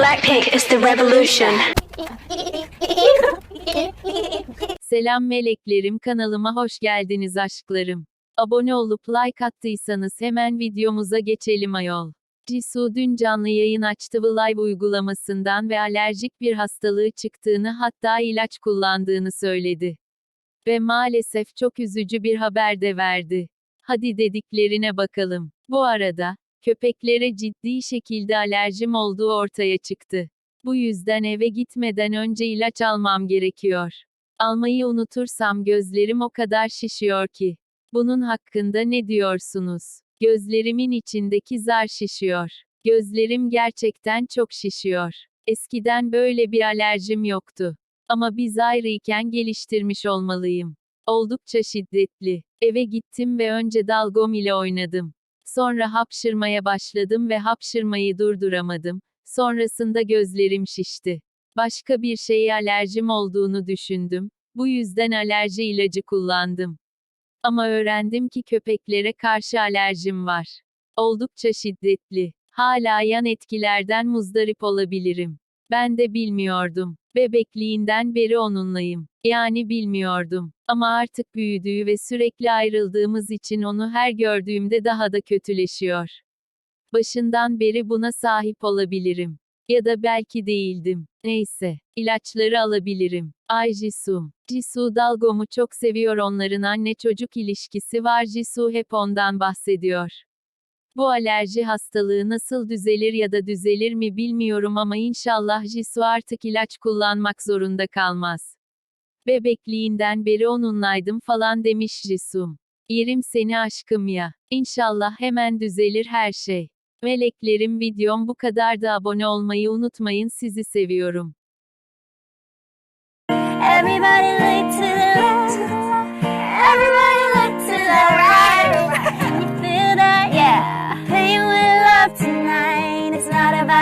Blackpink is the revolution. Selam meleklerim kanalıma hoş geldiniz aşklarım. Abone olup like attıysanız hemen videomuza geçelim ayol. Jisoo dün canlı yayın açtı ve live uygulamasından ve alerjik bir hastalığı çıktığını hatta ilaç kullandığını söyledi. Ve maalesef çok üzücü bir haber de verdi. Hadi dediklerine bakalım. Bu arada, köpeklere ciddi şekilde alerjim olduğu ortaya çıktı. Bu yüzden eve gitmeden önce ilaç almam gerekiyor. Almayı unutursam gözlerim o kadar şişiyor ki. Bunun hakkında ne diyorsunuz? Gözlerimin içindeki zar şişiyor. Gözlerim gerçekten çok şişiyor. Eskiden böyle bir alerjim yoktu. Ama biz ayrıyken geliştirmiş olmalıyım. Oldukça şiddetli. Eve gittim ve önce dalgom ile oynadım. Sonra hapşırmaya başladım ve hapşırmayı durduramadım. Sonrasında gözlerim şişti. Başka bir şeye alerjim olduğunu düşündüm. Bu yüzden alerji ilacı kullandım. Ama öğrendim ki köpeklere karşı alerjim var. Oldukça şiddetli. Hala yan etkilerden muzdarip olabilirim. Ben de bilmiyordum. Bebekliğinden beri onunlayım. Yani bilmiyordum. Ama artık büyüdüğü ve sürekli ayrıldığımız için onu her gördüğümde daha da kötüleşiyor. Başından beri buna sahip olabilirim. Ya da belki değildim. Neyse, ilaçları alabilirim. Ay Jisoo. Jisoo Dalgom'u çok seviyor onların anne çocuk ilişkisi var Jisoo hep ondan bahsediyor. Bu alerji hastalığı nasıl düzelir ya da düzelir mi bilmiyorum ama inşallah Jisoo artık ilaç kullanmak zorunda kalmaz. Bebekliğinden beri onunlaydım falan demiş Jisoo. Yerim seni aşkım ya. İnşallah hemen düzelir her şey. Meleklerim videom bu kadar da abone olmayı unutmayın sizi seviyorum. Everybody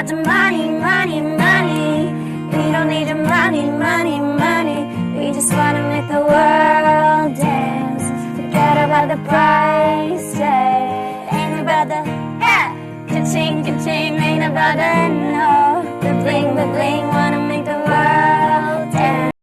the money, money, money. We don't need the money, money, money. We just wanna make the world dance. Forget about the price tag. Ain't about the yeah, ka-ching, ka-ching. Ain't about the